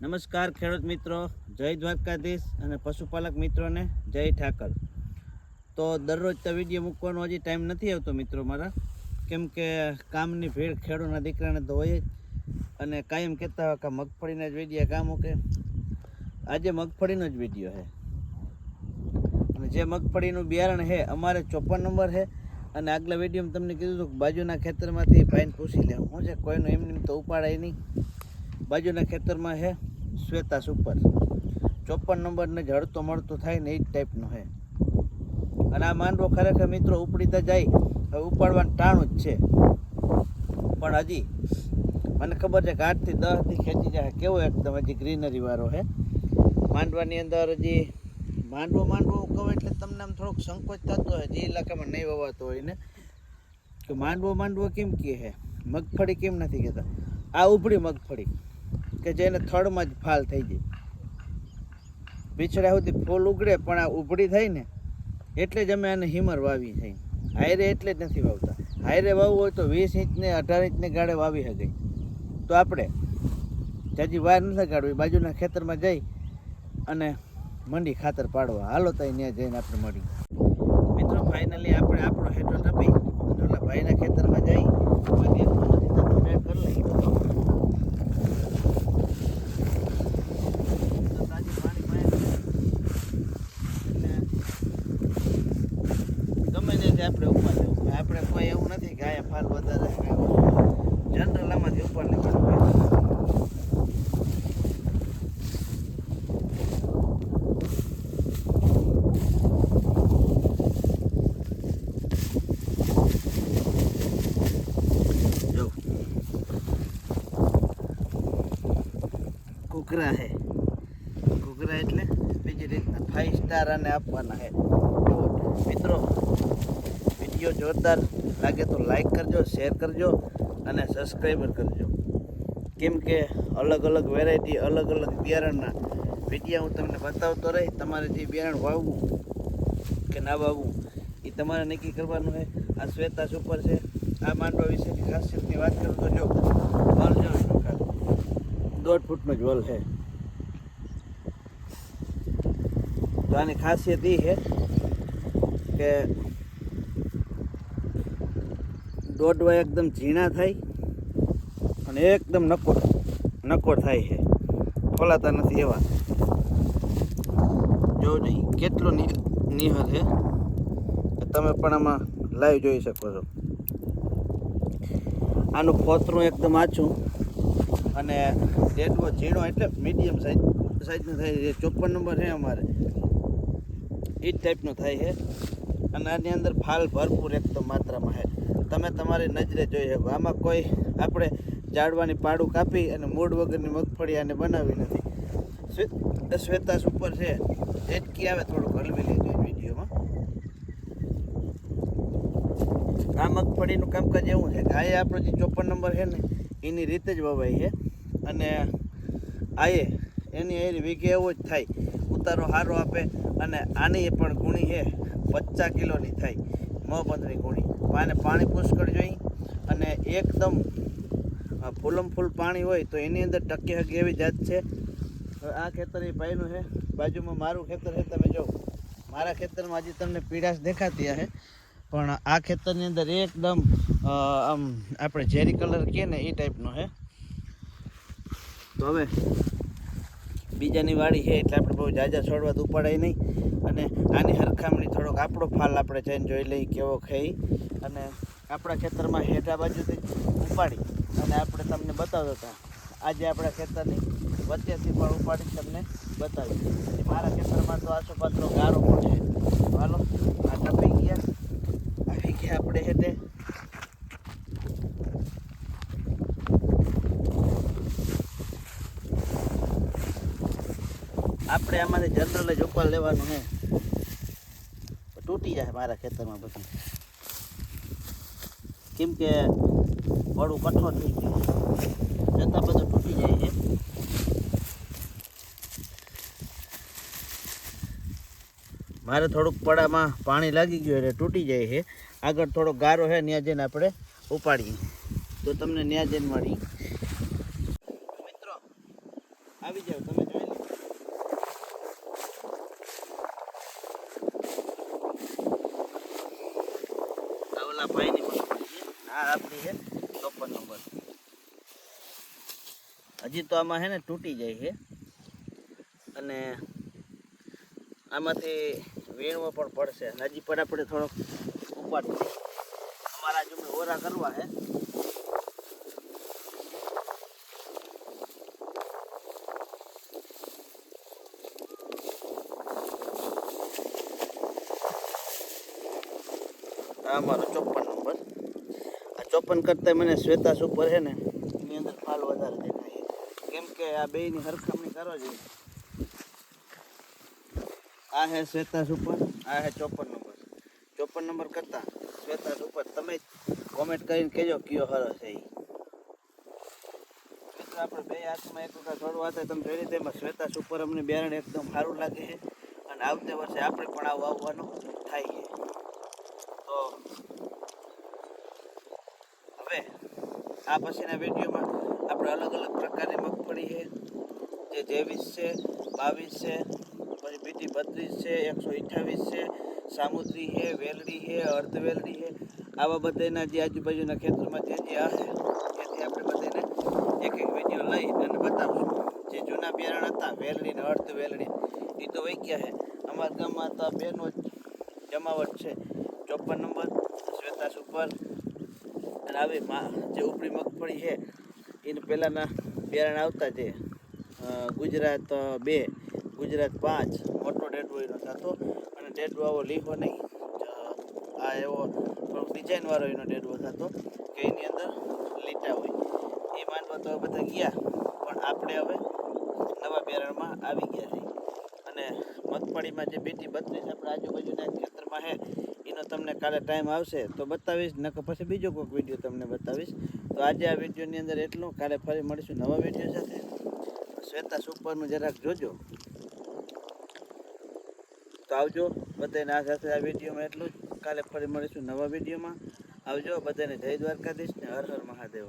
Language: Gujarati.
નમસ્કાર ખેડૂત મિત્રો, જય દ્વારકાધીશ અને પશુપાલક મિત્રોને જય ઠાકર. તો દરરોજ તો વીડિયો મૂકવાનો હજી ટાઈમ નથી આવતો મિત્રો મારા, કેમ કે કામની ભીડ ખેડૂતના દીકરાને તો હોય અને કાયમ કહેતા હોય કે મગફળીના જ વીડિયો કામ મૂકે? આજે મગફળીનો જ વીડિયો છે અને જે મગફળીનું બિયારણ છે અમારે ચોપન નંબર છે અને આગલા વિડીયોમાં તમને કીધું હતું કે બાજુના ખેતરમાંથી ભાઈને પૂછી લેવું. શું છે, કોઈનું એમને એમ તો ઉપાડાય નહીં. બાજુના ખેતરમાં છે શ્વેતા સુપર ચોપન નંબરને જડતો મળતો થાય ને એ જ ટાઈપનો છે અને આ માંડવો ખરેખર મિત્રો ઉપડીતા જાય, હવે ઉપાડવાનું ટાણું જ છે. પણ હજી, મને ખબર છે કે આઠથી દસથી ખેંચી જાય. કેવો એકદમ હજી ગ્રીનરી વાળો છે માંડવાની અંદર હજી માંડવો માંડવો કહો એટલે તમને આમ થોડોક સંકોચ થતો હોય જે ઇલાકામાં નહીં વવાતો હોય ને. કે માંડવો માંડવો કેમ કહે છે મગફળી કેમ નથી કહેતા? આ ઉપડી મગફળી. કે જેને થડમાં જ ફાલ થઈ જાય પીછડા સુધી ફૂલ ઉગડે, પણ આ ઉભડી થઈ ને, એટલે જ અમે આને હિમર વાવી થઈ હાયરે એટલે જ નથી વાવતા. હાયરે વાવવું હોય તો વીસ ઇંચને અઢાર ઇંચને ગાળે વાવી શકે તો આપણે જાજી વાર નથી કાઢવી બાજુના ખેતરમાં જઈ અને મંડી ખાતર પાડવા. હાલો તો ત્યાં જઈને આપણે મળી. મિત્રો ફાઇનલી આપણે આપણો હેઠો ટપી. ભાઈના ખેતરમાં જઈ. કરી લઈએ તો તાજી પાણી પાય એટલે ગમે ત્યાંથી આપણે ઉપાડ લેવું આપણે કોઈ એવું નથી કે આયા ફાલ વધારે છે કાંઈ ઓછું જનરલ આમાંથી ઉપાડ લેવાનું હોય જો કુકરા હે. ઘૂઘરા એટલે બીજી રીતના ફાઈવ સ્ટાર અને આપવાના હે. મિત્રો વીડિયો જોરદાર લાગે તો લાઈક કરજો શેર કરજો અને સબસ્ક્રાઈબર કરજો. કેમ કે અલગ અલગ વેરાયટી અલગ અલગ બિયારણના વિડીયા હું તમને બતાવતો રહી, તમારે જે બિયારણ વાવવું કે ના વાવવું એ તમારે નક્કી કરવાનું છે આ શ્વેતા સુપર છે. આ માંડવા વિશેની ખાસિયતની વાત કરું તો જો ખાલી. દોઢ ફૂટનો જ વલ છે. તો આની ખાસિયત એ છે કે દોડવા એકદમ ઝીણા થાય અને એકદમ નકોર નકોર થાય છે. ખોલાતા નથી એવા. જો કેટલો નિહર છે તમે પણ આમાં લાઈવ જોઈ શકો છો. આનું ફોતરું એકદમ આછું. અને એટલો ઝીણો એટલે મીડિયમ સાઈઝ સાઈઝનો થાય છે. ચોપન નંબર છે અમારે. એ જ ટાઈપનો થાય છે. અને આની અંદર ફાલ ભરપૂર એકદમ માત્રામાં છે. તમે તમારી નજરે જોઈ શકો. આમાં કોઈ આપણે ઝાડવાની પાડું કાપી અને મૂળ વગરની મગફળી આને બનાવી નથી. શ્વે- શ્વેતા ઉપર છે. એટકી આવે થોડુંક હલવી લેજો વિડીયોમાં. આ મગફળીનું કામકાજ એવું છે કે આ આપણો જે ચોપન નંબર છે ને, એની રીતે જ વવાય છે. અને આયે, એની એની વીઘે એવો જ થાય. ઉતારો સારો આપે અને આની પણ ગુણી છે પચાસ કિલોની થાય મોહબંધની ગુણી. આને પાણી પુષ્કળ જોઈ અને એકદમ ફૂલમ ફૂલ પાણી હોય તો એની અંદર ટકી હકી એવી જાત છે. આ ખેતર એ ભાઈનું છે બાજુમાં મારું ખેતર છે તમે જો, મારા ખેતરમાં હજી તમને પીડાશ દેખાતી હશે પણ આ ખેતરની અંદર એકદમ આમ, આપણે ઝેરી કલર કહીએ ને એ ટાઈપનો છે તો હવે બીજાની વાડી છે એટલે આપણે બહુ જાજા છોડવા તો ઉપાડાય નહીં. અને આની હરખામણી થોડોક આપણો ફાલ આપણે જઈને જોઈ લઈએ કેવો ખાઈ અને આપણા ખેતરમાં હેઠા બાજુથી ઉપાડી. અને આપણે તમને બતાવતા હતા. આજે આપણા ખેતરની વચ્ચેથી પણ ઉપાડી તમને બતાવી મારા ખેતરમાં તો આસોપાસનો ગારો પણ છે. હાલો, આ ટપી ગયા. આવી ગયા આપણે હેઠે. આપણે આમાંથી જનરલ જ ઉપર લેવાનું છે. તૂટી જાય મારા ખેતરમાં બધું. કેમ કે વડું કઠોર થઈ ગયું. જતાં બધું તૂટી જાય છે. મારે થોડુંક પડામાં પાણી લાગી ગયું એટલે તૂટી જાય છે. આગળ થોડો ગારો છે ત્યાં જઈને આપણે ઉપાડીએ. તો તમને ત્યાં મળી મિત્રો આવી જાવ તમે જોઈ લો આ ઓલા ભાઈની મગફળી આ આપણી છે ચોપન નંબર. હજી તો આમાં છે ને તૂટી જાય છે. અને આમાંથી વીણવો પણ પડશે. હજી પણ આપણે થોડોક ઉપાડ અમારા જુમે ઓરા કરવા છે. આ મારો ચોપન નંબર. આ ચોપન કરતાં મને શ્વેતા સુપર છે ને, એની અંદર ફાલ વધારે દેખાય. કેમ કે આ બેયની સરખામણી કરો છો. આ હે શ્વેતા સુપર આ હે ચોપન નંબર. ચોપન નંબર કરતાં શ્વેતા સુપર તમે કોમેન્ટ કરીને કહેજો કયો હરો છે એ આપણે બે હાથમાં એક વખત છોડવા હતા, તમે જોઈ લીધા એમાં શ્વેતા સુપર અમને બિયારણ એકદમ સારું લાગે છે. અને આવતે વર્ષે આપણે પણ આવું આવવાનું થાય છે. હવે આ પછીના વિડીયોમાં આપણે અલગ અલગ પ્રકારની મગફળી છે, જે ત્રેવીસ છે, બાવીસ છે, પછી બીજી બત્રીસ છે, એકસો અઠ્યાવીસ છે, સામુદ્રી છે, વેલડી છે, અર્ધવેલડી છે. આવા બધાના જે આજુબાજુના ખેતરમાં જે જે હશે તેથી આપણે બધાને એક એક વીડિયો લઈ અને બતાવશું જે જૂના બિયારણ હતા, વેલડી ને અર્ધ વેલડી એ તો વહી ગયા છે. અમારા ગામમાં તો બેનો જમાવટ છે. ચોપન નંબર, શ્વેતા સુપર. અને આવી જે ઉપરી મગફળી છે, એને પહેલાંના બિયારણ આવતા જે ગુજરાત બે, ગુજરાત પાંચ, મોટો ડેડવો એનો થતો અને ડેડવો આવો લીહો નહીં. આ એવો થોડોક ડિઝાઇનવાળો એનો ડેડવો થતો કે એની અંદર લીટા હોય. એ માનવા તો બધા ગયા, પણ આપણે હવે નવા બિયારણમાં આવી ગયા છીએ. મગફળીમાં જે બેટી બત્રીસ આપણે આજુબાજુના ખેતરમાં છે, એનો તમને કાલે ટાઈમ આવશે. તો બતાવીશ નકર પછી બીજો કોઈક વીડિયો તમને બતાવીશ. તો આજે આ વિડીયોની અંદર એટલું. કાલે ફરી મળીશું નવા વીડિયો સાથે. શ્વેતા સુપરનું જરાક જોજો. તો આવજો, બધાને આ સાથે આ વિડીયોમાં એટલું જ. કાલે ફરી મળીશું નવા વિડીયોમાં આવજો, બધાને જય દ્વારકાધીશ ને હર હર મહાદેવ.